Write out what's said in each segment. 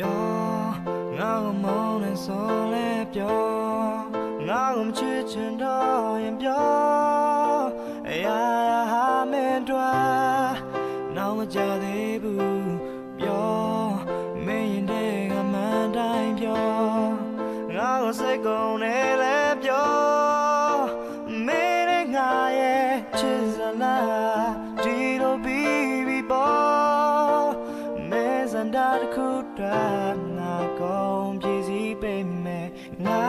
ပြောငါ့ကိုမုန်းနဲ့ဆိုလဲပြောငါ့ကိုမချစ်ချင်တော့ရင်ပြောအရာရာဟာမင်းတို့နောက်မကြသေးဘူးပြောမင်းရင်တဲ့ကမှန်တိုင်းပြောငါ့ကိုစိတ်ကုန်နေလဲပြောမင်းနဲ့ငါရဲ့ချစ်စလားဒီလိုပြီးပြီပေါ့မဲစန္ဒာ အတွက်ငါကောင်းပြည့်စည်ပေမဲ့ငါ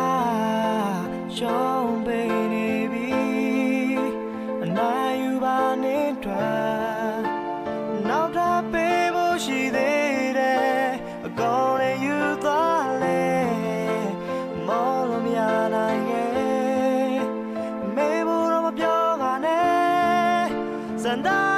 ရှောင်းပေနေပြီအနာယူပါနေအတွက်နောက်ထပ်ပေးဖို့ရှိသေးတယ်အကောင်းနဲ့ယူသွားလဲမောလို့မရနိုင်ရဲ့မေဖို့တော့မပြောပါနဲ့စန္ဒ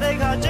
那个。